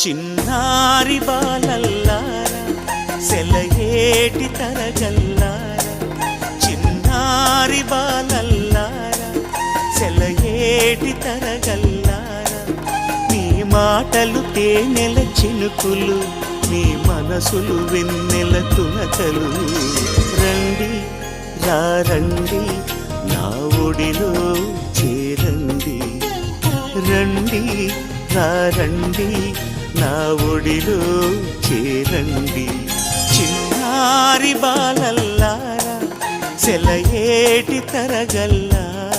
చిన్నారి బాలల్లారా సెలయేటి తరగల్లారా చిన్నారి బాలల్లారా సెలయేటి తరగల్లారా నీ మాటలు తేనెల చినుకులు నీ మనసులు వెన్నెల తునకలు. రండి రండి నా ఒడిలో చేరండి. రండి రండి నా ఒడిలో చేరండి. చిన్నారి బాలల్లారా సెలయేటి తరగల్లారా.